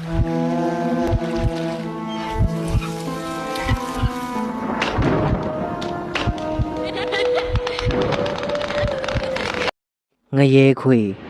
ငရဲခွေဒီ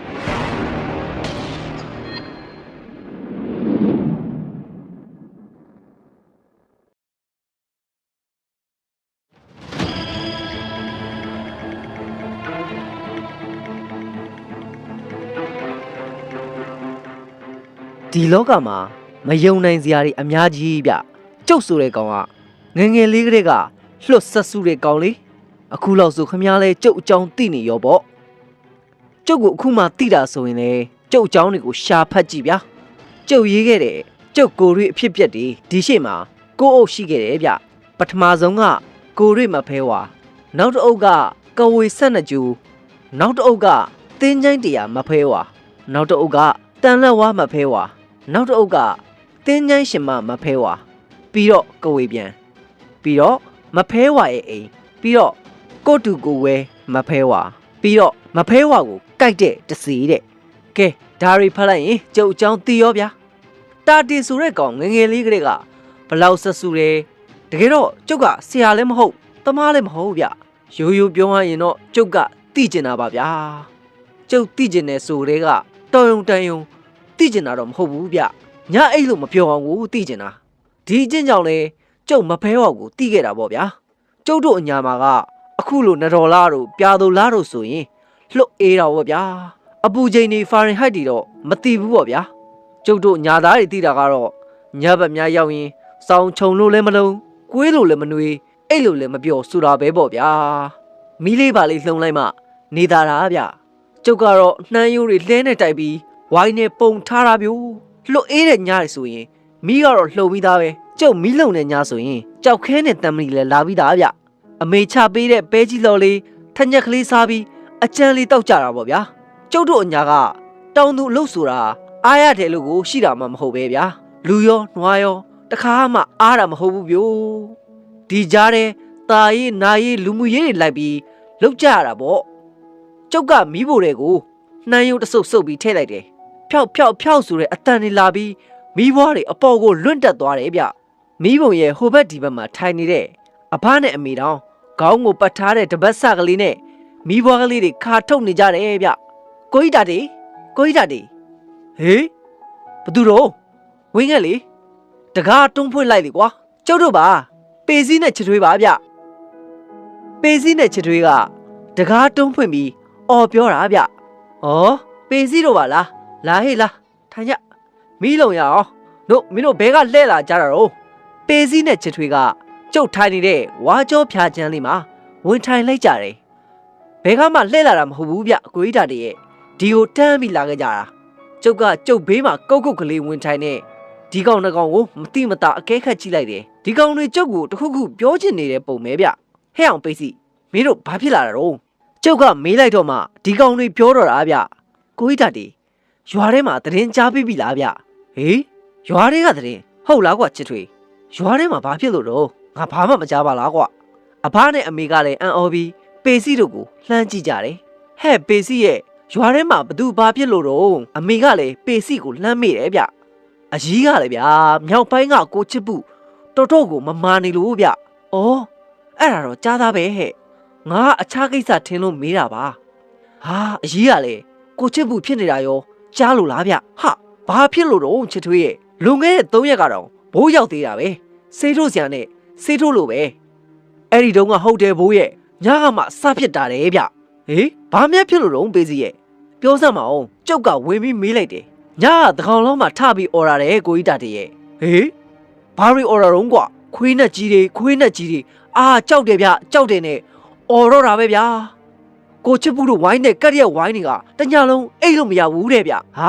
လောကမှာမယုံနိုင်စရာတွေအများကြီးဗျကျုပ်ဆိုတဲ့ကောင်ကငယ်ငယ်လေးကလေးကလွတ်ဆက်စုတဲ့ကောင်လေးအခုလောက်ဆိုခမ ्या လဲကျုပ်အကြောင်းသိနေရောပေါ့ကျုပ်ကိုအခုမှသိတာဆိုရင်လေကျုပ်အကြောင်းတွေကိုရှာဖတ်ကြည့်ဗျာကျုပ်ရေးခဲ့တဲ့ကျုပ်ကိုရွေအဖြစ်ပြက်တွေဒီရှေ့မှာကိုအုပ်ရှိခဲ့တယ်ဗျပထမဆုံးကကိုရွေမဖဲဝါနောက်တစ်အုပ်ကကဝေဆက်နှစ်ကျူနောက်တစ်အုပ်ကတင်းချိုင်းတရားမဖဲဝါနောက်တစ်အုပ်ကတန်လက်ဝါမဖဲဝါ နောက်တစ်အုပ်ကတင်းချိုင်းရှင်မမဖဲဝါပြီးတော့ကဝေပြန်ပြီးတော့မဖဲဝါရဲ့အိမ်ပြီးတော့ကိုတူကိုဝဲမဖဲဝါပြီးတော့မဖဲဝါကိုကြိုက်တဲ့တစီတဲ့ကဲဒါရီဖတ်လိုက်ရင်ကျုပ်အကြောင်းသိရောဗျာတာတီဆိုတဲ့ကောင်ငယ်ငယ်လေးကလေးကဘလောက်ဆက်ဆူတယ်တကယ်တော့ကျုပ်ကဆရာလည်းမဟုတ်တမားလည်းမဟုတ်ဗျရိုးရိုးပြောရရင်တော့ကျုပ်ကသိကျင်တာပါဗျာကျုပ်သိကျင်တယ်ဆိုတဲ့ကတော်ယုံတန်ယုံ သိကျင်တာတော့မဟုတ်ဘူးဗျညအိတ်လို့မပြောအောင်ကိုသိကျင်တာဒီအချင်းကြောင့်လေကျုပ်မဖဲဝါကိုသိခဲ့တာပေါ့ဗျာကျုပ်တို့အညာမှာကအခုလိုနတော်လားတို့ပြာသူလားတို့ဆိုရင်လှုပ်အေးတာပေါ့ဗျာအပူချိန်နေဖာရင်ဟိုက်တီတော့မသိဘူးပေါ့ဗျာကျုပ်တို့ညာသားတွေသိတာကတော့ညဘက်များရောက်ရင်စောင်းခြုံလို့လည်းမလုံးကွေးလို့လည်းမနှွေးအိတ်လို့လည်းမပြောဆိုတာပဲပေါ့ဗျာမီးလေးပါလေးလှုံလိုက်မှနေသားတာဗျကျုပ်ကတော့နှမ်းရိုးတွေလှဲနဲ့တိုက်ပြီး ဝိုင်းနဲ့ပုံထားတာမျိုးလှုပ်အေးတဲ့ညရဆိုရင်မီးကတော့လှုပ်ပြီးသားပဲကျုပ်မီးလုံတဲ့ညဆိုရင်ကြောက်ခဲနဲ့တံမလီလည်းလာပြီးသားဗျအမေချပေးတဲ့ပဲကြီးလော်လေးထညက်ကလေးစားပြီးအကျန်းလေးတောက်ကြတာပေါ့ဗျာကျုပ်တို့အညာကတောင်သူအလုပ်ဆိုတာအားရတယ်လို့ကိုရှိတာမှမဟုတ်ပဲဗျာလူရောနွားရောတခါမှအားတာမဟုတ်ဘူးဗျို့ဒီကြားတဲ့ตาရေးနာရေးလူမှုရေးတွေလိုက်ပြီးလောက်ကြရတာပေါ့ကျုပ်ကမီးဖို့တွေကိုနှမ်းရုပ်တဆုပ်ဆုပ်ပြီးထည့်လိုက်တယ် ဖြောက်ဖြောက်ဖြောက်ဆိုတဲ့အတန်တွေလာပြီးမီးဘွားတွေအပေါ်ကိုလွင့်တက်သွားတယ်ဗျမီးပုံရဲ့ဟိုဘက်ဒီဘက်မှာထိုင်နေတဲ့အဖနဲ့အမေတောင်ခေါင်းကိုပတ်ထားတဲ့တပတ်ဆကလေးနဲ့မီးဘွားကလေးတွေခါထုတ်နေကြတယ်ဗျကိုကြီးတာတေကိုကြီးတာတေဟေးဘသူတော့ဝင်းငယ်လေတကားတွန်းဖွင့်လိုက်လေကွာကျုပ်တို့ပါပေစည်းနဲ့ချစ်ထွေးပါဗျပေစည်းနဲ့ချစ်ထွေးကတကားတွန်းဖွင့်ပြီးအော်ပြောတာဗျဩပေစည်းတော့ပါလား လာဟေးလာထိုင်ကြမီးလုံရအောင်တို့မင်းတို့ဘဲကလှဲ့လာကြတာတော့ပေစည်းနဲ့ချစ်ထွေးကကျုပ်ထိုင်နေတဲ့ဝါကြောဖြာချမ်းလေးမှာဝင်ထိုင်လိုက်ကြတယ်ဘဲကမှလှဲ့လာတာမဟုတ်ဘူးဗျအကိုကြီးတာတည်းရဲ့ဒီကိုတန်းပြီးလာခဲ့ကြတာကျုပ်ကကျုပ်ဘေးမှာကုတ်ကုတ်ကလေးဝင်ထိုင်နေဒီကောင်တစ်ကောင်ကိုမတိမတာအကဲခတ်ကြည့်လိုက်တယ်ဒီကောင်တွေကျုပ်ကိုတခုခုပြောချင်နေတဲ့ပုံပဲဗျဟဲ့အောင်ပိတ်စီမင်းတို့ဘာဖြစ်လာတာတော့ကျုပ်ကမေးလိုက်တော့မှဒီကောင်တွေပြောတော့တာဗျကိုကြီးတာတည်း ရွာထဲမှာသတင်းကြားပြီးပြီလားဗျဟေးရွာထဲကသတင်းဟုတ်လားကွာချစ်ထွေရွာထဲမှာဘာဖြစ်လို့တော့ငါဘာမှမကြားပါလားကွာအဖနဲ့အမေကလည်းအံ့ဩပြီးပေစီတို့ကိုလှမ်းကြည့်ကြတယ်ဟဲ့ပေစီရဲ့ရွာထဲမှာဘသူဘာဖြစ်လို့တော့အမေကလည်းပေစီကိုလှမ်းမိတယ်ဗျအကြီးကလည်းဗျာမြောက်ပိုင်းကကိုချစ်ပုတော်တော်ကိုမမာနေလို့ဗျဩအဲ့ဒါတော့ကြားသားပဲဟဲ့ငါအခြားကိစ္စထင်လို့မေးတာပါဟာအကြီးကလည်းကိုချစ်ဘူးဖြစ်နေတာရော ကြားလို့လားဗျဟာဘာဖြစ်လို့တော့ချစ်ထွေးရဲ့လွန်ခဲ့တဲ့3ရက်ကတော့ဘိုးရောက်သေးတာပဲစေးထိုးစရာနဲ့စေးထိုးလို့ပဲအဲ့ဒီတုန်းကဟုတ်တယ်ဘိုးရဲ့ညကမှစဖြစ်တာတယ်ဗျဟေးဘာမှဖြစ်လို့တော့ပေးစီရဲ့ပြောစမ်းမအောင်ကျုပ်ကဝင်ပြီးမေးလိုက်တယ်ညကတကောင်လုံးမှထပြီးអော်တာတယ်ကိုကြီးတာတည်းရဲ့ဟေးဘာရီអော်တာတော့ကွာခွေးနဲ့ကြီးတွေခွေးနဲ့ကြီးတွေအာကြောက်တယ်ဗျကြောက်တယ်နဲ့អော်တော့တာပဲဗျာ ကိုချစ်ဘူးတို့ဝိုင်းနဲ့ကက်ရက်ဝိုင်းတွေကတညလုံးအိတ်လို့မရဘူးတဲ့ဗျဟာ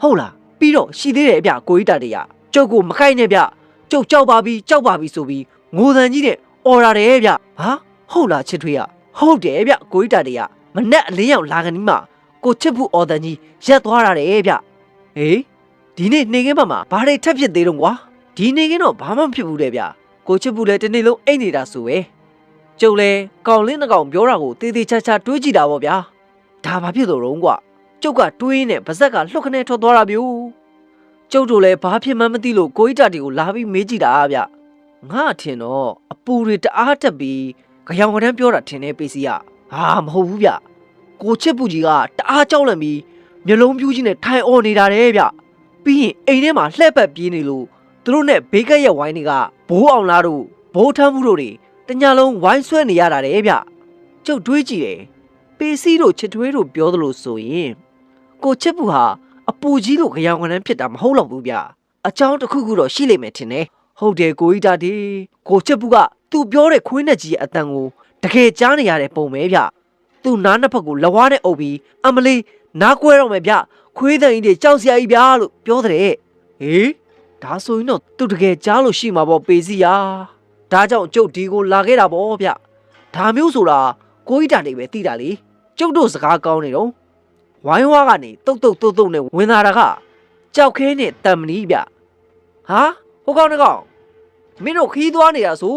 ဟုတ်လားပြီးတော့ရှိသေးတယ်ဗျကိုကြီးတာတရကျုပ်ကိုမခိုက်နဲ့ဗျကျုပ်ကြောက်ပါပြီကြောက်ပါပြီဆိုပြီးငိုတန်ကြီးနဲ့អော်ရာတယ်ဗျဟာဟုတ်လားချစ်ထွေးရဟုတ်တယ်ဗျကိုကြီးတာတရမနဲ့အလင်းရောက်လာကနီးမှကိုချစ်ဘူးအော်တန်ကြီးရက်သွားတာတယ်ဗျဟေးဒီနေ့နေကင်းဘက်မှာဘာတွေထက်ဖြစ်သေးတော့ကွာဒီနေကင်းတော့ဘာမှမဖြစ်ဘူးတဲ့ဗျကိုချစ်ဘူးလည်းတနေ့လုံးအိတ်နေတာဆိုပဲ ကျုပ်လဲကောင်လင်းတစ်ကောင်ပြောတာကိုတေးသေးချာချာတွေးကြည့်တာပေါ့ဗျာဒါဘာဖြစ်လို့တော့ကွာကျုပ်ကတွေးနေပါဇက်ကလှုပ်ခနဲ့ထွက်သွားတာမျိုးကျုပ်တို့လည်းဘာဖြစ်မှန်းမသိလို့ကိုကြီးတာတီကိုလာပြီးမေးကြည့်တာဗျငါထင်တော့အပူတွေတအားတက်ပြီးကြောင်ကတန်းပြောတာထင်တယ်ပေစီကဟာမဟုတ်ဘူးဗျကိုချစ်ပူကြီးကတအားကြောက်လန့်ပြီးမျိုးလုံးပြူးကြီးနဲ့ထိုင်អော်နေတာတဲ့ဗျပြီးရင်အိမ်ထဲမှာလှည့်ပတ်ပြေးနေလို့သူတို့နဲ့ဘေးကက်ရဲ့ဝိုင်းတွေကဘိုးအောင်လားတို့ဘိုးထမ်းမှုတို့တွေ တညာလုံးဝိုင်းဆွဲနေရတာတဲ့ဗျကျုပ်တွေးကြည့်တယ်ပေစီတို့ချစ်ထွေးတို့ပြောသလိုဆိုရင်ကိုချစ်ပူဟာအပူကြီးလို့ကြောင်ကနန်းဖြစ်တာမဟုတ်တော့ဘူးဗျအကြောင်းတစ်ခုခုတော့ရှိလိမ့်မယ်ထင်တယ်ဟုတ်တယ်ကိုကြီးတာဒီကိုချစ်ပူကသူပြောတဲ့ခွေးနဲ့ကြီးရဲ့အတန်ကိုတကယ်ကြားနေရတဲ့ပုံပဲဗျသူနားနှစ်ဖက်ကိုလဝါးနဲ့အုပ်ပြီးအမလီနားကွဲတော့မယ်ဗျခွေးတန်ကြီးတွေကြောက်စရာကြီးဗျာလို့ပြောတဲ့ဟေးဒါဆိုရင်တော့သူတကယ်ကြားလို့ရှိမှာပေါ့ပေစီယာ ဒါကြောင့်ကျုပ်ဒီကိုလာခဲ့တာပေါ့ဗျဒါမျိုးဆိုတာကိုကြီးတာနေပဲသိတာလေကျုပ်တို့စကားကောင်းနေတော့ဝိုင်းဝါကနေတုတ်တုတ်တုတ်တုတ်နဲ့ဝင်လာတာကကြောက်ခဲနဲ့တံမနီဗျဟာဟိုကောင်တစ်ကောင်မင်းတို့ခီးသွားနေတာဆို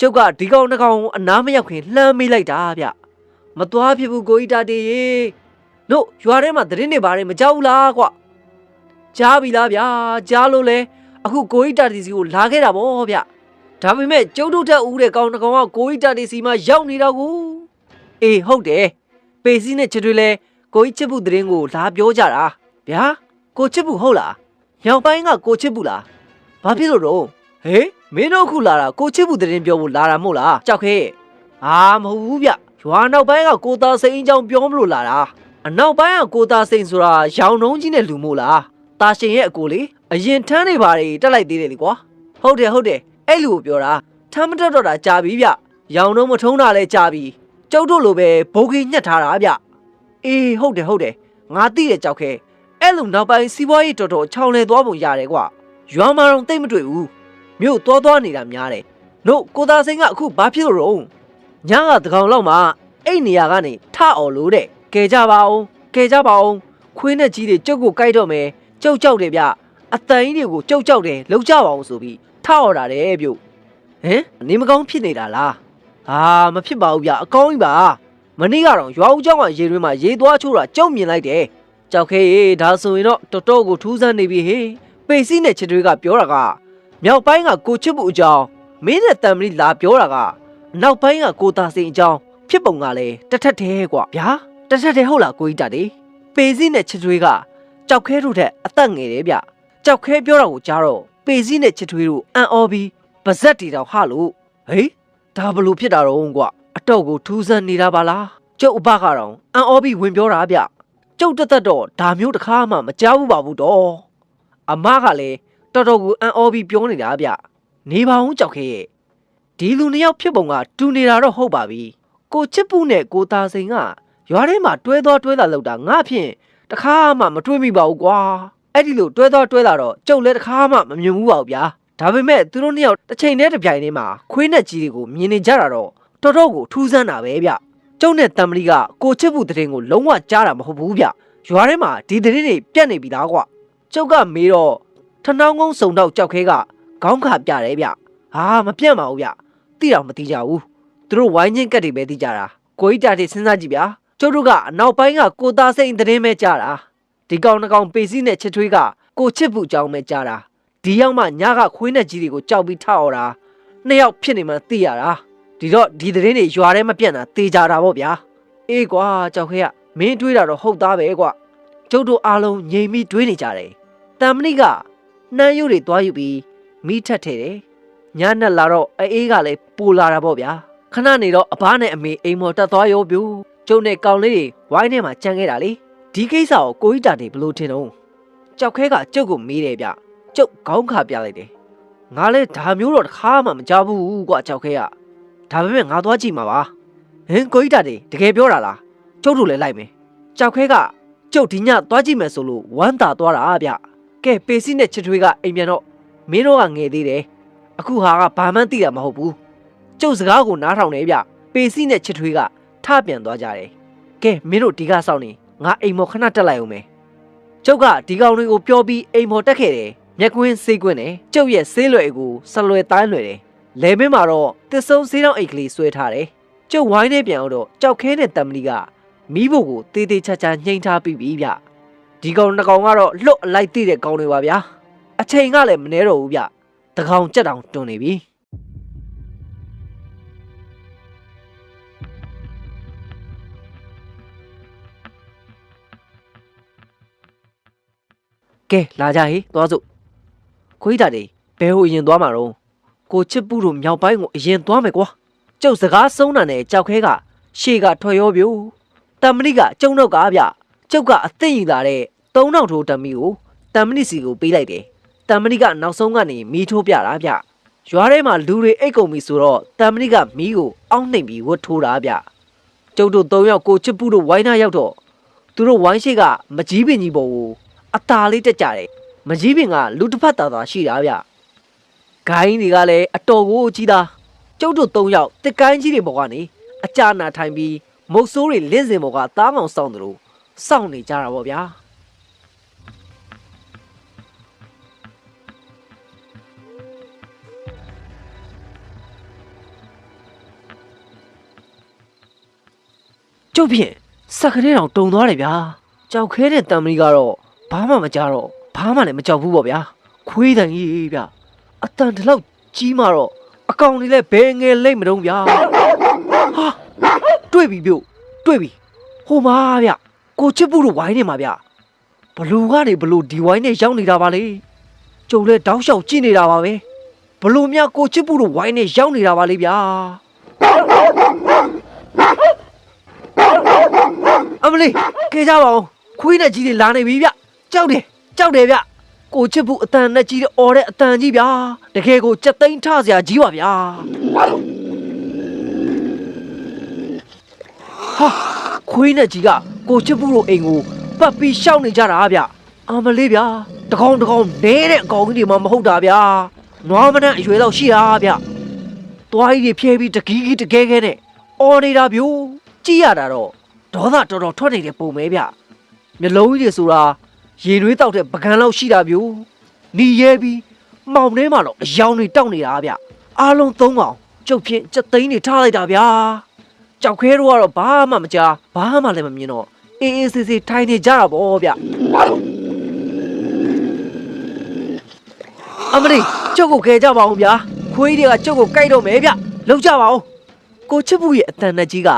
ကျုပ်ကဒီကောင်တစ်ကောင်အနားမရောက်ခင်လှမ်းမိလိုက်တာဗျမသွားဖြစ်ဘူးကိုကြီးတာတေရေတို့ရွာထဲမှာသတင်းတွေဘာတွေမကြောက်ဘူးလားကွကြားပြီလားဗျာကြားလို့လဲအခုကိုကြီးတာတီစီကိုလာခဲ့တာဗောဗျ ဒါပေမဲ့ကျုပ်တို့တက်ဦးတဲ့ကောင်တစ်ကောင်ကကိုကြီးတာတီစီမှာရောက်နေတော့ကူအေးဟုတ်တယ်ပေစီနဲ့ချစ်တွေလဲကိုကြီးချစ်ဘူးသတင်းကိုလာပြောကြတာဗျာကိုချစ်ဘူးဟုတ်လားညောင်ပိုင်းကကိုချစ်ဘူးလားဘာဖြစ်လို့တော့ဟေးမင်းတို့အခုလာတာကိုချစ်ဘူးသတင်းပြောဖို့လာတာမဟုတ်လားကြောက်ခဲအာမဟုတ်ဘူးဗျရွာနောက်ပိုင်းကကိုသားစိန်အကြောင်းပြောမလို့လာတာအနောက်ပိုင်းကကိုသားစိန်ဆိုတာရောင်နှုံးကြီးနဲ့လူမို့လားတာရှင်ရဲ့အကိုလေအရင်ထမ်းနေပါလေတက်လိုက်သေးတယ်လေကွာဟုတ်တယ်ဟုတ်တယ် အဲ့လူကိုပြောတာထမ်းမတက်တော့တာကြာပြီဗျရောင်နှုံးမထုံးတာလဲကြာပြီကျုပ်တို့လိုပဲဘိုးကြီးညှက်ထားတာဗျအေးဟုတ်တယ်ဟုတ်တယ်ငါသိတယ်ကြောက်ခဲအဲ့လိုနောက်ပိုင်းစီးပွားရေးတော်တော်ချောင်းလဲသွားပုံရတယ်ကွာရွာမှာတော့တိတ်မတွေ့ဘူးမြို့သွားသွားနေတာများတယ်တို့ကိုသားစိန်ကအခုဘာဖြစ်လို့တော့ညကတကောင်လောက်မှအဲ့နေရာကနေထအောင်လို့တဲ့ကဲကြပါအောင်ကဲကြပါအောင်ခွေးနဲ့ကြီးတွေကျုပ်ကိုကြိုက်တော့မယ်ကျုပ်ကြောက်တယ်ဗျ အတန်ကြီးတွေကိုကြောက်ကြောက်တယ်လောက်ကြပါအောင်ဆိုပြီးထောက်ရတာတယ်ပြုတ်ဟင်နေမကောင်းဖြစ်နေတာလားဟာမဖြစ်ပါဘူးဗျအကောင်းကြီးပါမနေ့ကတော့ရွာဦးကျောင်းကရေတွင်းမှာရေသွားချိုးတာကြောက်မြင်လိုက်တယ်ကြောက်ခဲရေဒါဆိုရင်တော့တော်တော်ကိုထူးဆန်းနေပြီဟေးပေစီနဲ့ချစ်တွေကပြောတာကမြောက်ပိုင်းကကိုချစ်ဖို့အကြောင်းမင်းနဲ့တံမီလာပြောတာကနောက်ပိုင်းကကိုသားစိန်အကြောင်းဖြစ်ပုံကလည်းတထက်သေးကွာဗျာတထက်သေးဟုတ်လားကိုကြီးတာဒီပေစီနဲ့ချစ်တွေကကြောက်ခဲတို့ထက်အသက်ငယ်တယ်ဗျ ကြောက်ခဲပြောတာကိုကြားတော့ပေစီနဲ့ချစ်တွေတို့အံ့ဩပြီးပါဇက်တီတောင်ဟလို့ဟေးဒါဘလို့ဖြစ်တာတော့ကွာအတော့ကိုထူးဆန်းနေတာပါလားကျုပ်အဘကတော့အန်အောပြီးဝင်ပြောတာဗျကျုပ်တက်တက်တော့ဒါမျိုးတစ်ခါမှမကြောက်ဘူးပါဘူးတော့အမကလည်းတော်တော်ကိုအန်အောပြီးပြောနေတာဗျနေပါဦးကြောက်ခဲရဲ့ဒီလူနှစ်ယောက်ဖြစ်ပုံကတူနေတာတော့ဟုတ်ပါပြီကိုချစ်ပုနဲ့ကိုသားစိန်ကရွာထဲမှာတွဲသွားတွဲလာလောက်တာငါဖြင့်တခါမှမတွေးမိပါဘူးကွာ အဲ့ဒီလိုတွဲသွားတွဲလာတော့ကျုပ်လည်းတခါမှမမြင်ဘူးပါဘူးဗျာဒါပေမဲ့သူတို့နှစ်ယောက်တစ်ချိန်တည်းတစ်ပြိုင်တည်းမှာခွေးနဲ့ကြီးတွေကိုမြင်နေကြတာတော့တော်တော်ကိုထူးဆန်းတာပဲဗျကျုံနဲ့တမ်မလီကကိုချစ်ဘူးတဲ့ရင်ကိုလုံးဝကြားတာမဟုတ်ဘူးဗျရွာထဲမှာဒီတဲ့တွေပြတ်နေပြီလားကွကျုပ်ကမေးတော့ထနောင်းကုန်းစုံတော့ကြောက်ခဲကခေါင်းခါပြတယ်ဗျဟာမပြတ်ပါဘူးဗျသိတော့မသိကြဘူးသူတို့ဝိုင်းချင်းကက်တွေပဲသိကြတာကိုကြီးတာတွေစဉ်းစားကြည့်ဗျာကျုပ်တို့ကအနောက်ပိုင်းကကိုသားစိန်တဲ့ပဲကြားတာ ဒီကောင်တစ်ကောင်ပေစီနဲ့ချစ်ထွေးကကိုချစ်ဘူးအကြောင်းပဲကြားတာဒီရောက်မှညကခွေးနဲ့ကြီးတွေကိုကြောက်ပြီးထောက်အောင်တာနှစ်ယောက်ဖြစ်နေမှသိရတာဒီတော့ဒီသတင်းတွေရွာထဲမပြန့်တာတေးကြတာပေါ့ဗျာအေးကွာကြောက်ခဲကမင်းတွေးတာတော့ဟုတ်သားပဲကွာကျုပ်တို့အားလုံးငြိမ်ပြီးတွေးနေကြတယ်တမ်မဏိကနှမ်းရုပ်တွေသွားယူပြီးမိထက်ထဲတယ်ညနဲ့လာတော့အေးကလည်းပူလာတာပေါ့ဗျာခဏနေတော့အဘနဲ့အမေအိမ်မော်တက်သွားရောပြူကျုံနဲ့ကောင်လေးတွေဝိုင်းထဲမှာကြံခဲ့တာလေ ဒီကိစ္စကိုကိုကြီးတာတွေဘလို့ထင်တော့ကြောက်ခဲကကျုပ်ကိုမေးတယ်ဗျကျုပ်ခေါင်းခါပြလိုက်တယ်ငါလည်းဒါမျိုးတော့တစ်ခါမှမကြဘူးကွာကြောက်ခဲကဒါပေမဲ့ငါသွားကြည့်မှာပါဟင်ကိုကြီးတာတွေတကယ်ပြောတာလားကျုပ်တို့လည်းလိုက်မယ်ကြောက်ခဲကကျုပ်ဒီညသွားကြည့်မယ်ဆိုလို့ဝမ်းသာသွားတာဗျကဲပေစီနဲ့ချစ်ထွေးကအိမ်ပြန်တော့မင်းတို့ကငယ်သေးတယ်အခုဟာကဘာမှန်းသိတာမဟုတ်ဘူးကျုပ်စကားကိုနားထောင်နေဗျပေစီနဲ့ချစ်ထွေးကထပြန်သွားကြတယ်ကဲမင်းတို့ဒီကစောင့်နေ ငါအိမ်မော်ခဏတက်လိုက်အောင်မယ်ကျုပ်ကဒီကောင်တွေကိုပြောပြီးအိမ်မော်တက်ခဲ့တယ်မျက်ကွင်းစေးကွင်းနဲ့ကျုပ်ရဲ့ဆေးလွယ်ကိုဆလွယ်တိုင်းလွယ်တယ်လဲမင်းမှာတော့တစ်စုံစေးတောင်အိတ်ကလေးဆွဲထားတယ်။ကျုပ်ဝိုင်းနေပြန်အောင်တော့ကြောက်ခဲတဲ့တမ်မလီကမီးဖို့ကိုတေးသေးချာချာညှိန်ထားပြီးပြီဗျ။ဒီဒီကောင်တစ်ကောင်ကတော့လွတ်အလိုက်သိတဲ့ကောင်တွေပါဗျာအချိန်ကလည်းမနှဲတော့ဘူးဗျတကောင်ကြက်တောင်တွန်နေပြီ ကဲလာကြဟေးသွားစို့ခွေးတာတွေဘဲဟိုအရင်သွားမှာတော့ကိုချစ်ပူတို့မြောက်ပိုင်းကိုအရင်သွားမယ်ကွာကျုပ်စကားဆုံးတာနဲ့ကြောက်ခဲကရှေ့ကထွက်ရောပြိုတမ္မဏိကကျုံတော့ကဗျကျုပ်ကအသိရင်သာတဲ့3000ထိုးတမီကိုတမ္မဏိစီကိုပေးလိုက်တယ်တမ္မဏိကနောက်ဆုံးကနေမီးထိုးပြတာဗျရွာထဲမှာလူတွေအိတ်ကုန်ပြီဆိုတော့တမ္မဏိကမီးကိုအောင်းနှိမ်ပြီးဝတ်ထိုးတာဗျကျုပ်တို့၃ယောက်ကိုချစ်ပူတို့ဝိုင်းနာရောက်တော့သူတို့ဝိုင်းရှိကမကြီးပင်ကြီးပေါ်ကို အตาလေးတက်ကြတယ်မကြီးပင်ကလူတစ်ဖက်သားသားရှိတာဗျဂိုင်းတွေကလည်းအတော်ကိုကြီးသားကျုပ်တို့၃ယောက်တစ်ကိုင်းကြီးတွေပေါ်ကနေအကြနာထိုင်ပြီးမုတ်ဆိုးတွေလင်းစင်ပေါ်ကသားကောင်စောင့်တယ်လို့စောင့်နေကြတာပေါ့ဗျာကျုပ်ဖြင့်စက်ကလေးတောင်တုံသွားတယ်ဗျာကြောက်ခဲတဲ့တံမီကတော့ ဘာမှမကြတော့ဘာမှလည်းမကြောက်ဘူးပေါ့ဗျာခွေးတန်ကြီးဗျအတန်တလောက်ကြီးမှတော့အကောင်တွေလည်းဘယ်ငယ်လိမ့်မတုံးဗျာဟာတွေ့ပြီပြုတ်တွေ့ပြီဟိုမှာဗျကိုချစ်ပုတို့ဝိုင်းနေမှာဗျဘလူကနေဘလူဒီဝိုင်းနဲ့ရောက်နေတာပါလေကျုံလဲတောင်းလျှောက်ကြည့်နေတာပါပဲဘလူမြကိုချစ်ပုတို့ဝိုင်းနဲ့ရောက်နေတာပါလေဗျာအမလေးကဲကြပါဦးခွေးနဲ့ကြီးတွေလာနေပြီဗျ ကြောက်တယ်ကြောက်တယ်ဗျကိုချစ်ပုအတန်နဲ့ကြီးတဲ့အော်တဲ့အတန်ကြီးဗျာတကယ်ကိုကြက်သိန်းထစရာကြီးပါဗျာဟာခွေးနဲ့ကြီးကကိုချစ်ပုတို့အိမ်ကိုပတ်ပြီးရှောက်နေကြတာဗျအမလေးဗျာတကောင်တကောင်နဲတဲ့အကောင်ကြီးတွေမှမဟုတ်တာဗျာနွားမနန်းအရွယ်တော့ရှိတာဗျသွားကြီးတွေဖြဲပြီးတကီးကြီးတကဲခဲနဲ့အော်နေတာဗျို့ကြည့်ရတာတော့ဒေါသတော်တော်ထွက်နေတဲ့ပုံပဲဗျမျက်လုံးကြီးတွေဆိုတာ ရေနွေးတောက်တဲ့ပကံလောက်ရှိတာဗျို့နီရဲပြီးမှောင်ထဲမှာတော့အယောင်တွေတောက်နေတာဗျအားလုံးသုံးကောင်ကျုပ်ဖြင့်စက်သိန်းတွေထားလိုက်တာဗျာကြောက်ခဲတို့ကတော့ဘာမှမကြားဘာမှလည်းမမြင်တော့အေးအေးဆေးဆေးထိုင်နေကြတာပေါ့ဗျအမလီကျုပ်ကိုခဲကြပါဦးဗျာခွေးတွေကကျုပ်ကိုကြိုက်တော့မယ်ဗျလောက်ကြပါဦးကိုချစ်ဘူးရဲ့အတန်နဲ့ကြီးက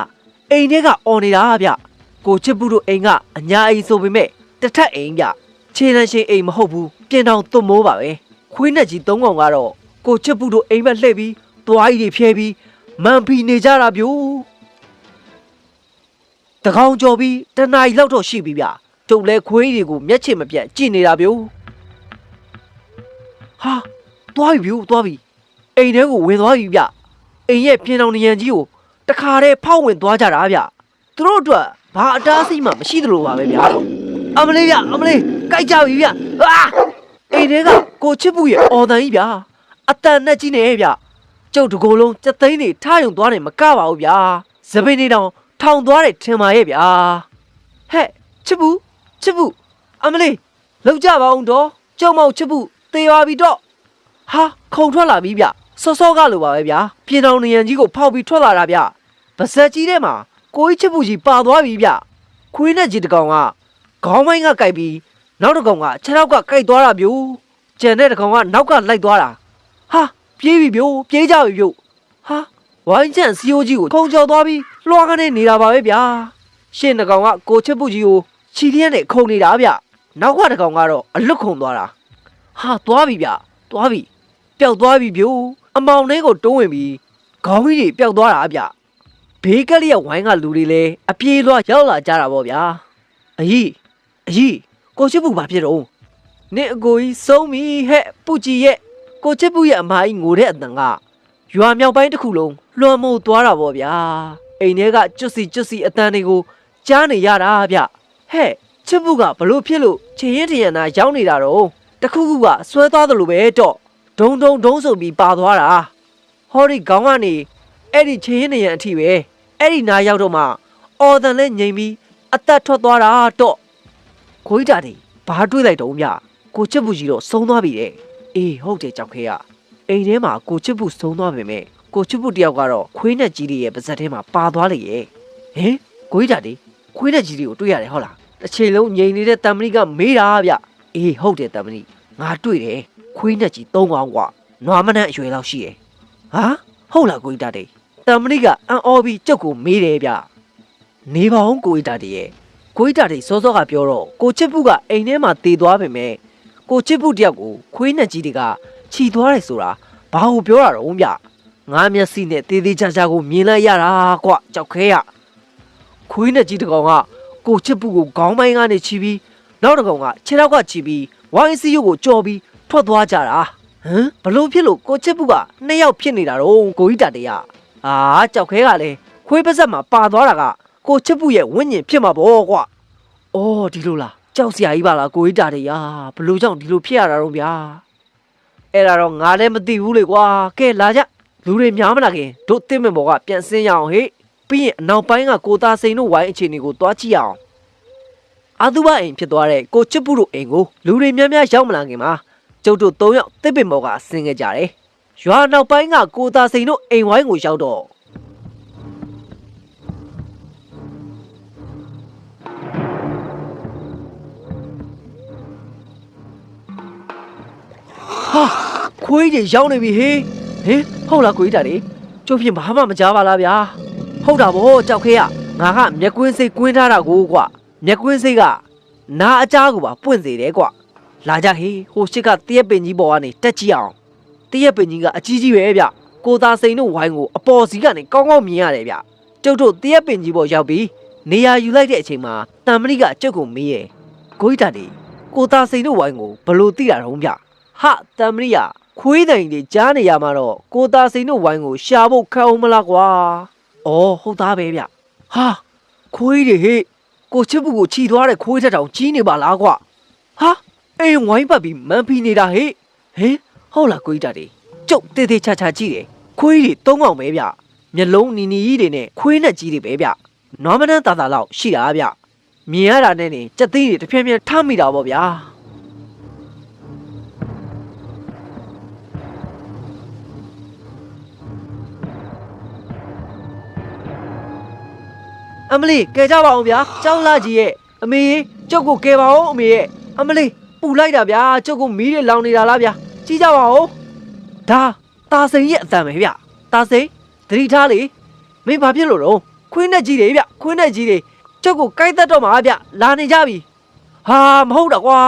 အိမ်ထဲကអော်နေတာဗျကိုချစ်ဘူးတို့အိမ်ကအညာအိမ်ဆိုပေမဲ့ တစ်ထက်အိမ်ဗျခြေလမ်းရှင်အိမ်မဟုတ်ဘူးပြင်တောင်သွတ်မိုးပါပဲခွေးနဲ့ကြီးသုံးကောင်ကတော့ကိုချစ်ဘူးတို့အိမ်ဘက်လှည့်ပြီးသွားကြီးတွေဖျဲပြီးမန်ဖီနေကြတာဗျို့တကောင်ကြော်ပြီးတနားရီလောက်တော့ရှိပြီဗျကျုပ်လဲခွေးတွေကိုမျက်ခြေမပြတ်ကြည့်နေတာဗျို့ဟာသွားပြီဗျို့သွားပြီအိမ်ထဲကိုဝင်သွားပြီဗျအိမ်ရဲ့ပြင်တောင်နရံကြီးကိုတခါတည်းဖောက်ဝင်သွားကြတာဗျသူတို့အတွက်ဘာအတားအဆီးမှမရှိသလိုပါပဲဗျာ အမလေးဗျအမလေးကြိုက်ကြပြီဗျအာအိမ်ထဲကကိုချစ်ဘူးရဲ့အော်တန်ကြီးဗျအတန်နဲ့ကြီးနေဗျကျုပ်တကိုယ်လုံးစက်သိန်းတွေထားယုံသွားတယ်မကပါဘူးဗျာသပင်းနေတောင်ထောင်သွားတယ်ထင်ပါရဲ့ဗျာဟဲ့ချစ်ဘူးချစ်ဘူးအမလေးလောက်ကြပါအောင်တော့ကျုံမောင်ချစ်ဘူးသေပါပြီတော့ဟာခုံထွက်လာပြီဗျစောစောကလိုပါပဲဗျာပြင်တော်နေရန်ကြီးကိုဖောက်ပြီးထွက်လာတာဗျဗစက်ကြီးထဲမှာကိုကြီးချစ်ဘူးကြီးပါသွားပြီဗျခွေးနဲ့ကြီးတကောင်က ခေါင်းပိုင်းကကြိုက်ပြီးနောက်တစ်ကောင်ကခြေထောက်ကကြိုက်သွားတာဗျို့ကျန်တဲ့တစ်ကောင်ကနောက်ကလိုက်သွားတာဟာပြေးပြီဗျို့ပြေးကြပြီဗျို့ဟာဝိုင်းချန်စီယိုကြီးကိုခုံကျော်သွားပြီးလွှာကနေနေတာပါပဲဗျာရှင်းတစ်ကောင်ကကိုချစ်ဘူးကြီးကိုချီလျက်နဲ့ခုံနေတာဗျနောက်ကတစ်ကောင်ကတော့အလွတ်ခုံသွားတာဟာသွားပြီဗျသွားပြီပျောက်သွားပြီဗျို့အမောင်လေးကိုတိုးဝင်ပြီးခေါင်းကြီးတွေပျောက်သွားတာဗျဘေးကလေးရဲ့ဝိုင်းကလူတွေလည်းအပြေးလွှာရောက်လာကြတာပေါ့ဗျာအကြီး အကြီးကိုချစ်ဘူးဘာဖြစ်တော့နင့်အကိုကြီးဆုံးပြီဟဲ့ပူကြည်ရဲ့ကိုချစ်ဘူးရဲ့အမကြီးငိုတဲ့အတန်ကရွာမြောက်ပိုင်းတစ်ခုလုံးလွှမ်းမိုးသွားတာပေါ့ဗျာအိမ်ထဲကကျွတ်စီကျွတ်စီအတန်တွေကိုကြားနေရတာဗျဟဲ့ချစ်ဘူးကဘလို့ဖြစ်လို့ချင်ရင်ထရင်နာရောက်နေတာတော့တခုခုကဆွဲသွားတယ်လို့ပဲတော့ဒုံဒုံဒုံဆိုပြီးပါသွားတာဟောဒီခေါင်းကနေအဲ့ဒီချင်ရင်နေရန်အထိပဲအဲ့ဒီနာရောက်တော့မှအော်တန်နဲ့ငိမ်ပြီးအသက်ထွက်သွားတာတော့ ခွေးတာတွေဘာတွေးလိုက်တော့မြကိုချစ်ဘူးကြီးတော့ဆုံးသွားပြီတဲ့အေးဟုတ်တယ်ကြောက်ခဲရအိမ်ထဲမှာကိုချစ်ဘူးဆုံးသွားပြီမဲ့ကိုချစ်ဘူးတယောက်ကတော့ခွေးနဲ့ကြီးတွေရဲ့ပါဇက်ထဲမှာပါသွားလေရဲ့ဟင်ခွေးတာတွေခွေးနဲ့ကြီးတွေကိုတွေ့ရတယ်ဟုတ်လားတစ်ချိန်လုံးငြိမ်နေတဲ့တမ္မဏိကမေးတာဗျအေးဟုတ်တယ်တမ္မဏိငါတွေ့တယ်ခွေးနဲ့ကြီးသုံးကောင်ကွာနွားမနှံ့အရွယ်လောက်ရှိတယ်ဟာဟုတ်လားကိုကြီးတာတေတမ္မဏိကအန်အော်ပြီးကျုပ်ကိုမေးတယ်ဗျနေပါအောင်ကိုကြီးတာတေရဲ့ ကိုကြီးတာတေစောစောကပြောတော့ကိုချစ်ပုကအိမ်ထဲမှာတည်သွားပေမဲ့ကိုချစ်ပုတယောက်ကိုခွေးနဲ့ကြီးတွေကခြီသွားတယ်ဆိုတာဘာကိုပြောတာတော့ဗျငါမျက်စိနဲ့တေးသေးချာချာကိုမြင်လိုက်ရတာကွကြောက်ခဲရခွေးနဲ့ကြီးတစ်ကောင်ကကိုချစ်ပုကိုခေါင်းပိုင်းကနေချီပြီးနောက်တစ်ကောင်ကခြေထောက်ကချီပြီးဝိုင်းစီယိုကိုကြော်ပြီးထွက်သွားကြတာဟမ်ဘလို့ဖြစ်လို့ကိုချစ်ပုကနှစ်ယောက်ဖြစ်နေတာတော့ကိုကြီးတာတရအာကြောက်ခဲကလည်းခွေးပါဇက်မှာပါသွားတာက ကိုချစ်ပုရဲ့ဝိညာဉ်ဖြစ်မှာပေါ့ကွာအော်ဒီလိုလားကြောက်စရာကြီးပါလားကိုကြီးတာတရဘလို့ကြောင့်ဒီလိုဖြစ်ရတာတော့ဗျာအဲ့ဒါတော့ငါလည်းမသိဘူးလေကွာကဲလာကြလူတွေများမလားခင်တို့တစ်မင်ဘောကပြန်ဆင်းရအောင်ဟေ့ပြီးရင်အနောက်ပိုင်းကကိုသားစိန်တို့ဝိုင်းအခြေအနေကိုတွားကြည့်အောင်အာသူဘအိမ်ဖြစ်သွားတဲ့ကိုချစ်ပုတို့အိမ်ကိုလူတွေများများရောက်မလာခင်မှာကျုပ်တို့၃ယောက်တစ်ပင်ပေါ်ကဆင်းခဲ့ကြတယ်ရွာနောက်ပိုင်းကကိုသားစိန်တို့အိမ်ဝိုင်းကိုရောက်တော့ ဟာခွေးကြီးရောက်နေပြီဟေးဟင်ဟုတ်လားခွေးတာလေကျုပ်ဖြစ်ဘာမှမကြားပါလားဗျာဟုတ်တာဗောကြောက်ခဲရငါကမျက်ကွင်းစိတ်ကွင်းထားတာကိုကွာမျက်ကွင်းစိတ်ကနာအကြားကိုပါပွင့်စေတယ်ကွာလာကြဟေးဟိုရှိကတရက်ပင်ကြီးပေါ်ကနေတက်ကြည့်အောင်တရက်ပင်ကြီးကအကြီးကြီးပဲဗျကိုသားစိန်တို့ဝိုင်းကိုအပေါ်စီကနေကောင်းကောင်းမြင်ရတယ်ဗျကျုပ်တို့တရက်ပင်ကြီးပေါ်ရောက်ပြီးနေရာယူလိုက်တဲ့အချိန်မှာတံမဏိကကျုပ်ကိုမေးရဲ့ကိုကြီးတာဒီကိုသားစိန်တို့ဝိုင်းကိုဘလို့သိတာတုံးဗျ ဟာတံမဏိကခွေးတိုင်တွေကြားနေရမှာတော့ကိုသားစိန်တို့ဝိုင်းကိုရှာဖို့ခက်အောင်မလားကွာ။အော်ဟုတ်သားပဲဗျ။ဟာခွေးတွေဟေ့ကိုချစ်ဘူးကိုခြီသွားတဲ့ခွေးတက်တောင်ကြီးနေပါလားကွာ။ဟာအိမ်ဝိုင်းပတ်ပြီးမန်ဖီနေတာဟေ့။ဟင်ဟုတ်လားကိုကြီးတာတွေကျုပ်တေးသေးချာချာကြည့်တယ်။ခွေးတွေသုံးအောင်ပဲဗျ။မျက်လုံးနီနီကြီးတွေနဲ့ခွေးနဲ့ကြီးတွေပဲဗျ။နွားမနှန်းတာတာလောက်ရှိတာဗျ။မြင်ရတာနဲ့နေကြက်သေးတွေတစ်ဖြည်းဖြည်းထမိတာပေါ့ဗျာ။ အမလီကဲကြပါအောင်ဗျာကြောက်လာကြီးရဲ့အမေကျုပ်ကိုကဲပါအောင်အမေရဲ့အမလီပူလိုက်တာဗျာကျုပ်ကိုမီးတွေလောင်နေတာလားဗျာကြီးကြပါအောင်ဒါတာစိန်ရဲ့အတန်ပဲဗျတာစိန်သတိထားလေမင်းဘာဖြစ်လို့တော့ခွင်းနဲ့ကြီးတွေဗျခွင်းနဲ့ကြီးတွေကျုပ်ကိုကိုက်သက်တော့မှာဗျလာနေကြပြီဟာမဟုတ်တော့ကွာ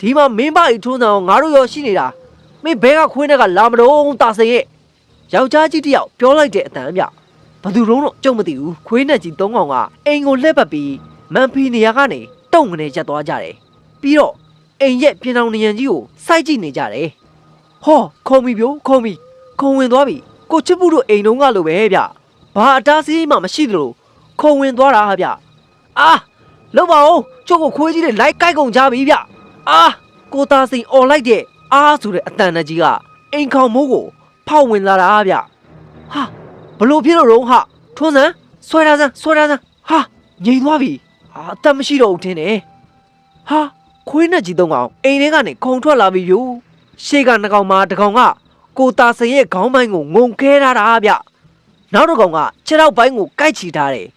ဒီမှာမင်းမကြီးထွန်းဆောင်ငါတို့ရောရှိနေတာမင်းဘဲကခွင်းနဲ့ကလာမလို့တာစိန်ရဲ့ယောက်ျားကြီးတယောက်ပြောလိုက်တဲ့အတန်ဗျ ဘသူတုံးတော့ကြုံမသိဘူးခွေးနဲ့ကြီးသုံးကောင်ကအိမ်ကိုလှည့်ပတ်ပြီးမန်ဖီနေရာကနေတုံငနေရက်သွားကြတယ်ပြီးတော့အိမ်ရဲ့ပြင်တော်နေရန်ကြီးကိုစိုက်ကြည့်နေကြတယ်ဟောခုံပြီပြိုခုံပြီခုံဝင်သွားပြီကိုချစ်ဘူးတို့အိမ်တုံးကလိုပဲဗျဘာအတားစီးမှမရှိသလိုခုံဝင်သွားတာဗျအာလောက်ပါဦးကျုပ်ကိုခွေးကြီးတွေလိုက်ကိုက်ကုန်ကြပြီဗျအာကိုသားစိန်អော်လိုက်တဲ့အားဆိုတဲ့အတန်တကြီးကအိမ်ခေါင်မိုးကိုဖောက်ဝင်လာတာဗျဟာ ဘလို့ဖြစ်လို့တော့ဟာထွန်းစံဆွဲထားစမ်းဆွဲထားစမ်းဟာငြိမ်သွားပြီဟာအသက်မရှိတော့ဘူးထင်တယ်ဟာခွေးနဲ့ကြီးသုံးကောင်အိမ်ထဲကနေခုံထွက်လာပြီယူရှေ့ကနှစ်ကောင်မှာတစ်ကောင်ကကိုတာစင်ရဲ့ခေါင်းပိုင်းကိုငုံခဲထားတာဗျနောက်တစ်ကောင်ကခြေထောက်ပိုင်းကိုကိုက်ချီထားတယ်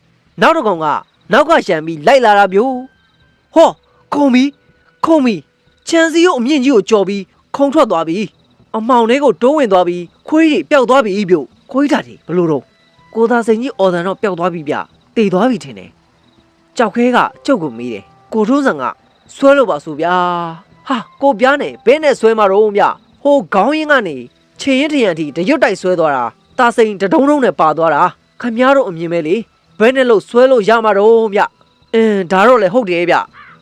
နောက်တစ်ကောင်ကနောက်ကရှံပြီးလိုက်လာတာမျိုးဟောခုံပြီခုံပြီချန်စီကိုအမြင့်ကြီးကိုကြော်ပြီးခုံထွက်သွားပြီအမောင်လေးကိုတိုးဝင်သွားပြီးခွေးတွေပျောက်သွားပြီဗျ ခွေးတာတွေဘလို့တော့ကိုသားစိန်ကြီးအော်တန်တော့ပျောက်သွားပြီဗျတေသွားပြီထင်တယ်ကြောက်ခဲကကျုပ်ကိုမေးတယ်ကိုထုံးစံကဆွဲလို့ပါဆိုဗျာဟာကိုပြားနဲ့ဘဲနဲ့ဆွဲမှာတော့ဗျဟိုခေါင်းရင်းကနေခြေရင်ထရံအထိတရွတ်တိုက်ဆွဲသွားတာတာစိန်တဒုံဒုံနဲ့ပါသွားတာခမည်းတော်အမြင်ပဲလေဘဲနဲ့လို့ဆွဲလို့ရမှာတော့ဗျအင်းဒါတော့လေဟုတ်တယ်ဗျ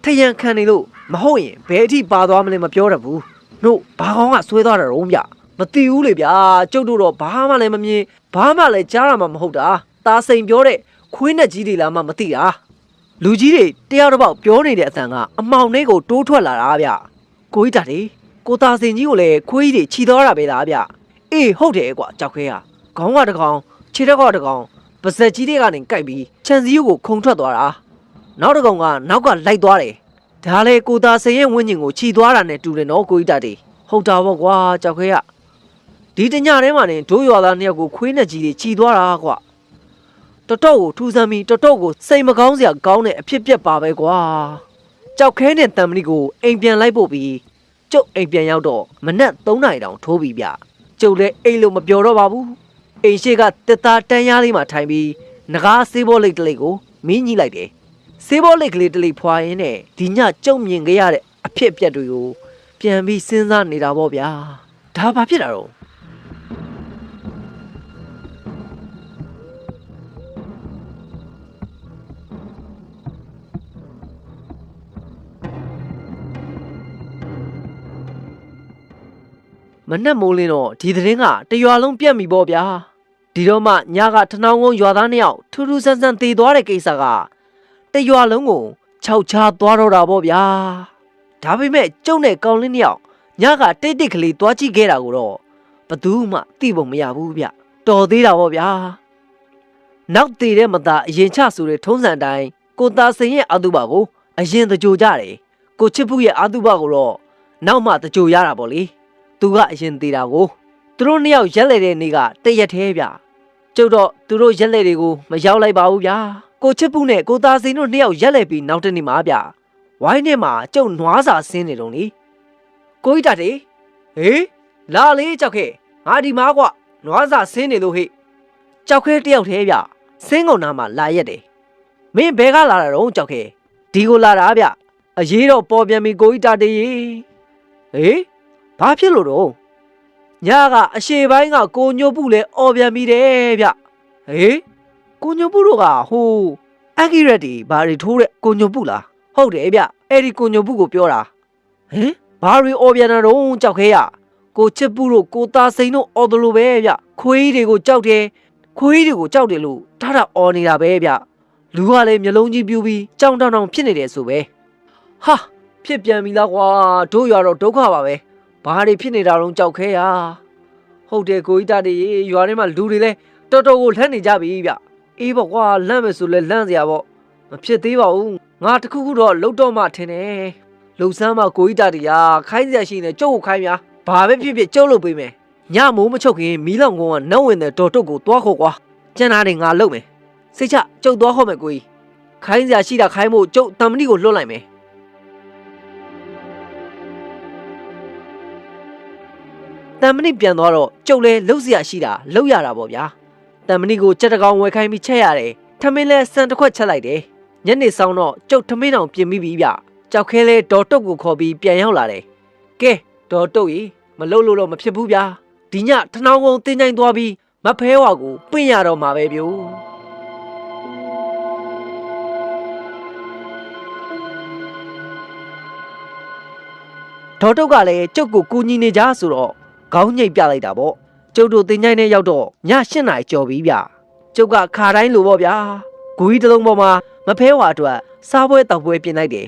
ထရံခံနေလို့မဟုတ်ရင်ဘယ်အထိပါသွားမလဲမပြောတတ်ဘူးတို့ဘာကောင်းကဆွဲသွားတာတော့ဗျ မသိဘူးလေဗျာကျုပ်တို့တော့ဘာမှလည်းမမြင်ဘာမှလည်းကြားရမှာမဟုတ်တာတာစိန်ပြောတဲ့ခွေးနဲ့ကြီးတွေလားမှမသိတာလူကြီးတွေတယောက်တစ်ပေါက်ပြောနေတဲ့အသံကအမောင်နှဲကိုတိုးထွက်လာတာဗျကိုကြီးတာလေကိုတာစိန်ကြီးကိုလည်းခွေးကြီးတွေခြိသွားတာပဲလားဗျအေးဟုတ်တယ်ကွာကြောက်ခဲရခေါင်းကတစ်ကောင်ခြေတစ်ကောင်တစ်ကောင်ပါဇက်ကြီးတွေကနေကြိုက်ပြီးခြံစည်းကိုခုံထွက်သွားတာနောက်တစ်ကောင်ကနောက်ကလိုက်သွားတယ်ဒါလေကိုတာစိန်ရဲ့ဝင်းကျင်ကိုခြိသွားတာနဲ့တူတယ်နော်ကိုကြီးတာတေဟုတ်တာပေါ့ကွာကြောက်ခဲရ ဒီတညထဲမှာနေဒိုးရွာသားနှစ်ယောက်ကိုခွေးနဲ့ကြီးတွေခြီသွားတာကွာတတော့ကိုထူဆန်းပြီးတတော့ကိုစိတ်မကောင်းစရာကောင်းတဲ့အဖြစ်ပြက်ပါပဲကွာကြောက်ခဲနဲ့တံမဏိကိုအိမ်ပြန်လိုက်ဖို့ပြီးကျုပ်အိမ်ပြန်ရောက်တော့မနက်3နာရီတောင်ထိုးပြီဗျကျုပ်လည်းအိမ်လို့မပြောတော့ပါဘူးအိမ်ရှိကတက်တာတန်းရားလေးမှာထိုင်ပြီးငကားဆေးဘောလိတ်တစ်လိတ်ကိုမင်းကြီးလိုက်တယ်ဆေးဘောလိတ်ကလေးတစ်လိတ်ဖွာရင်းနဲ့ဒီညကျုံမြင်ခဲ့ရတဲ့အဖြစ်အပျက်တွေကိုပြန်ပြီးစဉ်းစားနေတာပေါ့ဗျာဒါဘာဖြစ်တာတော့ မနှက်မိုးလင်းတော့ဒီသတင်းကတရွာလုံးပြက်ပြီပေါ့ဗျာဒီတော့မှညကထနောင်းကုန်းရွာသားနှစ်ယောက်ထူးထူးဆန်းဆန်းတည်သွားတဲ့ကိစ္စကတရွာလုံးကိုခြောက်ချားသွားတော့တာပေါ့ဗျာဒါပေမဲ့ကျုံနဲ့ကောင်းလင်းနှစ်ယောက်ညကတိတ်တိတ်ကလေးသွားကြည့်ခဲ့တာကိုတော့ဘသူမှသိဖို့မရဘူးဗျတော်သေးတာပေါ့ဗျာနောက်တည်တဲ့မသားအရင်ချဆိုတဲ့ထုံးစံတိုင်းကိုသားစိန်ရဲ့အာတုဘကိုအရင်တကြိုကြတယ်ကိုချစ်ဖူးရဲ့အာတုဘကိုတော့နောက်မှတကြိုရတာပေါ့လေ သူကအရင်သေးတာကိုသူတို့နှစ်ယောက်ရက်လေတဲ့နေ့ကတရက်သေးဗျကျုပ်တော့သူတို့ရက်လေတွေကိုမရောက်လိုက်ပါဘူးဗျာကိုချစ်ပူနဲ့ကိုသားစိန်တို့နှစ်ယောက်ရက်လေပြီးနောက်တနေ့မှာဗျဝိုင်းထဲမှာကျုပ်နွားစာဆင်းနေတော့လေကိုကြီးတတေဟေးလာလေကြောက်ခဲငါဒီမှာကွနွားစာဆင်းနေလို့ဟေ့ကြောက်ခဲတယောက်သေးဗျဆင်းကုန်နာမှာလာရက်တယ်မင်းဘဲကလာတာတော့ကြောက်ခဲဒီကိုလာတာဗျအရေးတော့ပေါ်ပြန်ပြီကိုကြီးတတေဟေး ဘာဖြစ်လို့တော့ညကအရှေ့ပိုင်းကကိုညိုပုလဲအော်ပြန်ပြီတဲ့ဗျဟေးကိုညိုပုတို့ကဟိုအဂီရက်တီဘာတွေထိုးတဲ့ကိုညိုပုလားဟုတ်တယ်ဗျအဲ့ဒီကိုညိုပုကိုပြောတာဟင်ဘာတွေအော်ပြန်တာတော့ကြောက်ခဲရကိုချစ်ပုတို့ကိုသားစိန်တို့အော်တယ်လို့ပဲဗျခွေးတွေကိုကြောက်တယ်ခွေးတွေကိုကြောက်တယ်လို့ထထအော်နေတာပဲဗျလူကလည်းမျိုးလုံးကြီးပြူပြီးကြောင်တောင်တောင်ဖြစ်နေတယ်ဆိုပဲဟာဖြစ်ပြန်ပြီလားကွာတို့ရွာတော့ဒုက္ခပါပဲ ဘာတွေဖြစ်နေတာတော့ကြောက်ခဲရဟုတ်တယ်ကိုကြီးတတွေရွာထဲမှာလူတွေလဲတော်တော်ကိုလှမ်းနေကြပြီဗျအေးပေါ့ကွာလှမ်းမယ်ဆိုလဲလှမ်းစရာပေါ့မဖြစ်သေးပါဘူးငါတခုခုတော့လှုပ်တော့မှထင်တယ်လှုပ်ဆန်းမှကိုကြီးတတွေရာခိုင်းစရာရှိနေကျုပ်ကိုခိုင်းများဘာပဲဖြစ်ဖြစ်ကျုပ်လုပ်ပေးမယ်ညမိုးမချုပ်ခင်မီးလောင်ကုန်းကနှုတ်ဝင်တဲ့တော်တုတ်ကိုတွားခေါ်ကွာကျန်တာတွေငါလုပ်မယ်စိတ်ချကျုပ်သွားခေါ်မယ်ကိုကြီးခိုင်းစရာရှိတာခိုင်းဖို့ကျုပ်တမဏိကိုလွတ်လိုက်မယ် တမ်မဏိပြန်သွားတော့ကျုပ်လဲလှုပ်เสียရှိတာလှုပ်ရတာပေါ့ဗျာတမ်မဏိကိုကြက်တကောင်ဝယ်ခိုင်းပြီးချက်ရတယ်ထမင်းလဲစံတစ်ခွက်ချက်လိုက်တယ်ညနေဆောင်တော့ကျုပ်ထမင်းတောင်ပြင်ပြီးပြီဗျကြောက်ခဲလဲဒေါ်တုတ်ကိုခေါ်ပြီးပြန်ရောက်လာတယ်ကဲဒေါ်တုတ်ကြီးမလှုပ်လို့တော့မဖြစ်ဘူးဗျာဒီညထနောင်းကုန်းတင်းတိုင်းသွားပြီးမဖဲဝါကိုပင့်ရတော့မှာပဲဗျို့ဒေါ်တုတ်ကလည်းကျုပ်ကိုကူညီနေကြဆိုတော့ ခေါင်းညိတ်ပြလိုက်တာပေါ့ကျုပ်တို့တင်ကြိုင်းနဲ့ရောက်တော့ည၈နာရီကျော်ပြီဗျကျုပ်ကခါတိုင်းလိုပေါ့ဗျာဂူကြီးတစ်လုံးပေါ်မှာမဖဲဝါအတွက်စားပွဲတောက်ပွဲပြင်လိုက်တယ်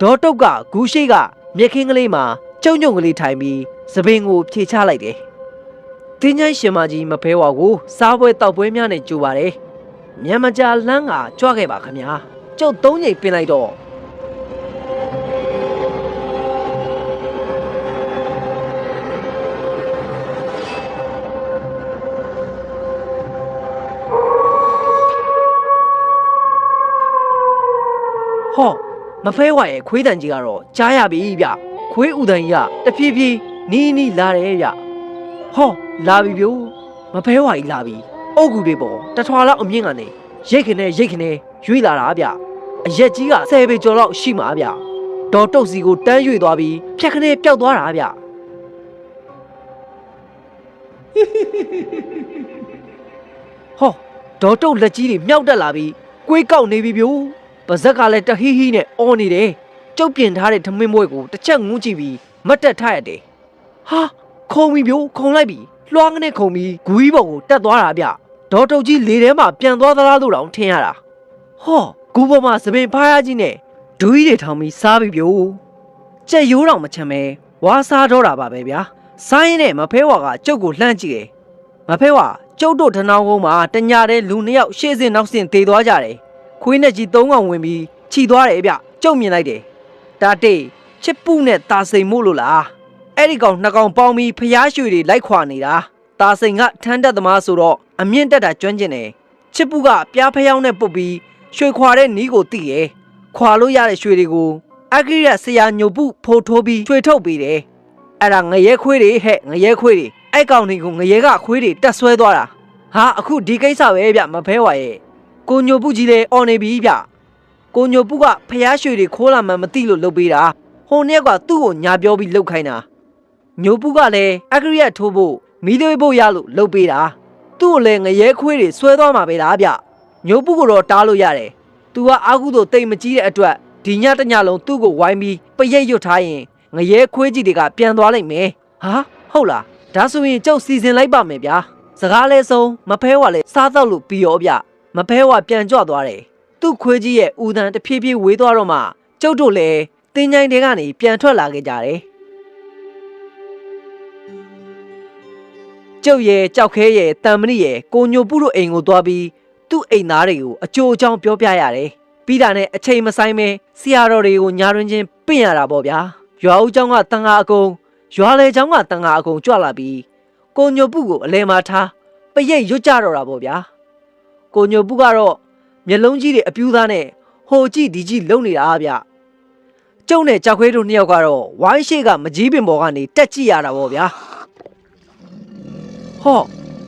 ဒေါ်တုတ်ကဂူရှိကမြက်ခင်းကလေးမှာကျုံညုံကလေးထိုင်ပြီးသပင်ကိုဖြေချလိုက်တယ်တင်ကြိုင်းရှင်မကြီးမဖဲဝါကိုစားပွဲတောက်ပွဲများနဲ့ကြိုပါတယ်မြန်မကြာလန်းကကြွခဲ့ပါခမညာကျုပ်သုံးညိတ်ပြင်လိုက်တော့ ဟောမဖဲဝါရဲ့ခွေးတန်ကြီးကတော့ကြားရပြီဗျခွေးဥတန်ကြီးကတဖြည်းဖြည်းနီးနီးလာတယ်ဗျဟောလာပြီဗျို့မဖဲဝါကြီးလာပြီအုတ်ကူတွေပေါ်တထွာလောက်အမြင့်ကနေရိတ်ခနဲ့ရိတ်ခနဲ့ရွေ့လာတာဗျအရက်ကြီးကဆယ်ပေကျော်လောက်ရှိမှာဗျဒေါ်တုတ်စီကိုတန်းရွေ့သွားပြီးဖြက်ခနဲ့ပျောက်သွားတာဗျဟောဒေါ်တုတ်လက်ကြီးတွေမြောက်တက်လာပြီးကွေးကောက်နေပြီဗျို့ ပါဇက်ကလည်းတဟီဟီနဲ့အော်နေတယ်ကျုပ်ပြင်ထားတဲ့ထမင်းမွေးကိုတစ်ချက်ငူးကြည့်ပြီးမတ်တက်ထားရတယ်ဟာခုံပြီဗျိုးခုံလိုက်ပြီလွှားငနဲ့ခုံပြီးဂူကြီးပေါ်ကိုတက်သွားတာဗျဒေါ်တုတ်ကြီးလေထဲမှာပြန်သွားသလားလို့တောင်ထင်ရတာဟောဂူပေါ်မှာသပင်ဖားရကြီးနဲ့ဒူးကြီးတွေထောင်ပြီးစားပြီဗျိုးကြက်ရိုးတောင်မချမ်းပဲဝါစားတော့တာပါပဲဗျာစားရင်နဲ့မဖဲဝါကကျုပ်ကိုလှမ်းကြည့်တယ်မဖဲဝါကျုပ်တို့ထနောင်းကုန်းမှာတညာတဲ့လူနှစ်ယောက်ရှေ့စင်နောက်စင်တေသွားကြတယ် ခွေးနဲ့ကြီးသုံးကောင်ဝင်ပြီးခြိသွားတယ်ဗျကြုံမြင်လိုက်တယ်ဒါတေးချစ်ပုနဲ့ตาစိန်မို့လို့လားအဲ့ဒီကောင်နှစ်ကောင်ပေါင်းပြီးဖျားရွှေတွေလိုက်ခွာနေတာตาစိန်ကထမ်းတက်သမားဆိုတော့အမြင့်တက်တာကျွမ်းကျင်တယ်ချစ်ပုကပြားဖျောင်းနဲ့ပုတ်ပြီးရွှေခွာတဲ့နီးကိုတိရယ်ခွာလို့ရတဲ့ရွှေတွေကို အဂိရဆရာညိုပုဖိုးထိုးပြီးချွေထုတ်ပေးတယ်အဲ့ဒါငရဲခွေးတွေဟဲ့ငရဲခွေးတွေအဲ့ကောင်တွေကိုငရဲကခွေးတွေတက်ဆွဲသွားတာဟာအခုဒီကိစ္စပဲဗျမဖဲဝါရဲ့ ကိုညိုပုကြီးလေអော်နေပြီဗျကိုညိုပုကဖျားရွှေတွေခိုးလာမှမသိလို့လုပ်ပေးတာဟိုနေ့ကသူ့ကိုညာပြောပြီးလှုပ်ခိုင်းတာညိုပုကလည်းအဂိရထိုးဖို့မီးသွေးဖို့ရလို့လှုပ်ပေးတာသူ့ကိုလည်းငရဲခွေးတွေဆွဲသွားမှာပဲလားဗျညိုပုကတော့တားလို့ရတယ်သူကအာကုသို့တိတ်မကြီးတဲ့အတွက်ဒီညတစ်ညလုံးသူ့ကိုဝိုင်းပြီးပရိတ်ရွတ်ထားရင်ငရဲခွေးကြီးတွေကပြန်သွားလိမ့်မယ်ဟာဟုတ်လားဒါဆိုရင်ကျုပ်စီစဉ်လိုက်ပါမယ်ဗျာစကားလဲဆုံးမဖဲဝါလဲစားတော့လို့ပြီးရောဗျ မဘဲဝပြန်ကြွသွားတယ်သူ့ခွေးကြီးရဲ့ဦးတန်းတဖြည်းဖြည်းဝေးသွားတော့မှကျုပ်တို့လည်းတင်းကြိုင်တွေကနေပြန်ထွက်လာခဲ့ကြတယ်ကျုပ်ရဲ့ကြောက်ခဲရဲ့တံမဏိရဲ့ကိုညိုပုတို့အိမ်ကိုသွားပြီးသူ့အိမ်သားတွေကိုအကျိုးအကြောင်းပြောပြရတယ်ပြီးတာနဲ့အချိန်မဆိုင်ပဲဆရာတော်တွေကိုညာရင်းချင်းပင့်ရတာပေါ့ဗျာရွာဦးကျောင်းကတန်ခါအကုန်ရွာလေကျောင်းကတန်ခါအကုန်ကြွလာပြီးကိုညိုပုကိုအလဲမထားပရိတ်ရွတ်ကြတော့တာပေါ့ဗျာ ကိုညိုပုကတော့မျက်လုံးကြီးတွေအပြူးသားနဲ့ဟိုကြည့်ဒီကြည့်လုံနေတာဗျ။ကျုံနဲ့ကြောက်ခွေးတို့နှစ်ယောက်ကတော့ဝိုင်းရှိကမကြီးပင်ပေါ်ကနေတက်ကြည့်ရတာပေါ့ဗျာ။ဟော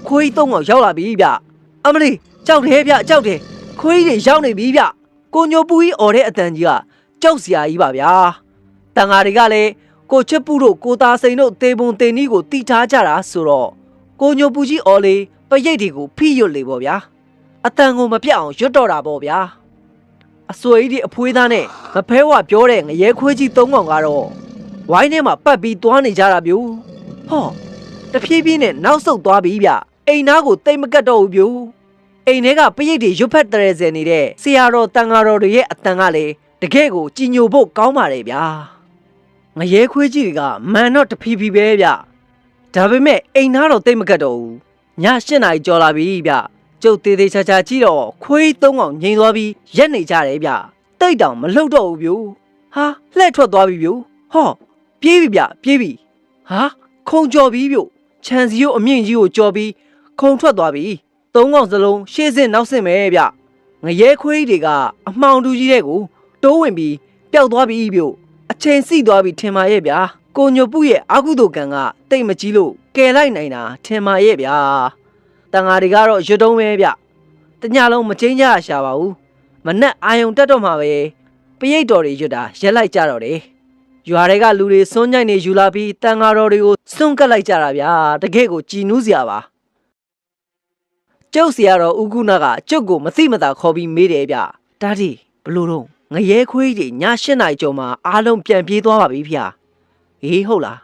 ခွေးသုံးအောင်ရောက်လာပြီဗျ။အမလီကြောက်တယ်ဗျကြောက်တယ်ခွေးတွေရောက်နေပြီဗျကိုညိုပူကြီးអော်တဲ့အတန်ကြီးကကြောက်စရာကြီးပါဗျာတန်ဃာတွေကလည်းကိုချစ်ပုတို့ကိုသားစိန်တို့တေပုံတေနီးကိုတီထားကြတာဆိုတော့ကိုညိုပူကြီးអော်လေပရိတ်တွေကိုဖိရွတ်လေပေါ့ဗျာ အတန်ကိုမပြတ်အောင်ရွတ်တော့တာပေါ့ဗျာအစွဲကြီးဒီအဖွေးသားနဲ့မဖဲဝပြောတဲ့ငရဲခွေးကြီးသုံးကောင်ကတော့ဝိုင်းထဲမှာပတ်ပြီးသွားနေကြတာဗျဟောတဖြည်းဖြည်းနဲ့နောက်ဆုတ်သွားပြီဗျအိမ်သားကိုတိတ်မကတ်တော့ဘူးဗျအိမ်ထဲကပရိတ်တွေရွတ်ဖက်တရဲစင်နေတဲ့ဆရာတော်တန်ဃာတော်တွေရဲ့အတန်ကလည်းတကယ့်ကိုကြည်ညိုဖို့ကောင်းပါတယ်ဗျာငရဲခွေးကြီးတွေကမန်တော့တဖီဖီပဲဗျဒါပေမဲ့အိမ်သားတော့တိတ်မကတ်တော့ဘူးည၈နာရီကျော်လာပြီဗျ ကျုပ်သေးသေးချာချာကြည့်တော့ခွေးသုံးကောင်ငိန်သွားပြီးရက်နေကြတယ်ဗျတိတ်တောင်မလှုပ်တော့ဘူးဗျဟာလှဲ့ထွက်သွားပြီဗျဟောပြေးပြီဗျပြေးပြီဟာခုံကြော်ပြီဗျခြံစီကိုအမြင့်ကြီးကိုကြော်ပြီးခုံထွက်သွားပြီသုံးကောင်စလုံးရှေ့စစ်နောက်စစ်မဲဗျငရဲခွေးတွေကအမှောင်တူကြီးတဲ့ကိုတိုးဝင်ပြီးပျောက်သွားပြီဗျအချိန်စီသွားပြီထင်ပါရဲ့ဗျာကိုညိုပုရဲ့အာကုသိုလ်ကံကတိတ်မကြီးလို့ကယ်လိုက်နိုင်တာထင်ပါရဲ့ဗျာ တန်ဃာတွေကတော့ရွတ်တုံးပဲဗျတညလုံးမချင်းကြရရှာပါဘူးမနဲ့အာယုံတက်တော့မှာပဲပရိတ်တော်တွေရွတ်တာရက်လိုက်ကြတော့တယ်ရွာတွေကလူတွေစွန့်ညိုက်နေယူလာပြီးတန်ဃာတော်တွေကိုစွန့်ကပ်လိုက်ကြတာဗျာတကယ့်ကိုကြည်နူးစရာပါကျုပ်စီကတော့ဥကုနာကကျုပ်ကိုမသိမသာခေါ်ပြီးမေးတယ်ဗျတာဒီဘလို့တော့ငရဲခွေးတွေည၈နာရီကျော်မှာအားလုံးပြန်ပြေးသွားပါပြီဗျဟေးဟုတ်လား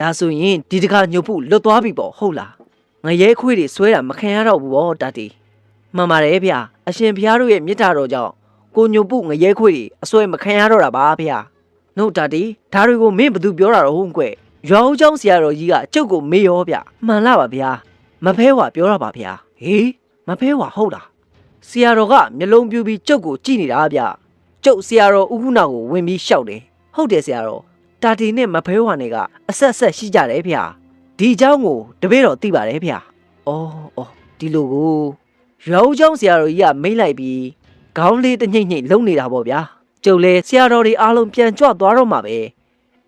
ဒါဆိုရင်ဒီတခါညုတ်ဖို့လွတ်သွားပြီပေါ့ဟုတ်လား ငရဲခွေးတွေဆွဲတာမခံရတော့ဘူးဗောတတီမှန်ပါတယ်ဗျာအရှင်ဘုရားတို့ရဲ့မြစ်တာတော်ကြောင့်ကိုညိုပုငရဲခွေးတွေအဆွဲမခံရတော့တာပါဗျာနှုတ်တတီဒါတွေကိုမင်းဘသူပြောတာတော့ဟုတ်ကွယ်ရွာဦးကျောင်းဆရာတော်ကြီးကအကျုပ်ကိုမေ့ရောဗျမှန်လားပါဗျာမဖဲဟွာပြောတာပါဗျာဟေးမဖဲဟွာဟုတ်လားဆရာတော်ကမျက်လုံးပြူပြီးကျုပ်ကိုကြည့်နေတာဗျကျုပ်ဆရာတော်ဥက္ခုနာကိုဝင်ပြီးရှောက်တယ်ဟုတ်တယ်ဆရာတော်တာတီနဲ့မဖဲဟွာနဲ့ကအဆက်ဆက်ရှိကြတယ်ဗျာ ဒီเจ้าကိုတပည့်တော်သိပါတယ်ဗျအော်အော်ဒီလိုကိုရွာဦးเจ้าဆရာတော်ကြီးကမိတ်လိုက်ပြီးခေါင်းလေးတစ်ညိမ့်ညိမ့်လုံနေတာပေါ့ဗျာကျုပ်လဲဆရာတော်တွေအားလုံးပြန်ကြွသွားတော့မှာပဲ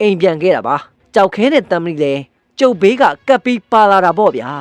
အိမ်ပြန်ခဲ့တာပါကြောက်ခဲတဲ့တမ်းမီလဲကျုပ်ဘေးကကပ်ပြီးပါလာတာပေါ့ဗျာ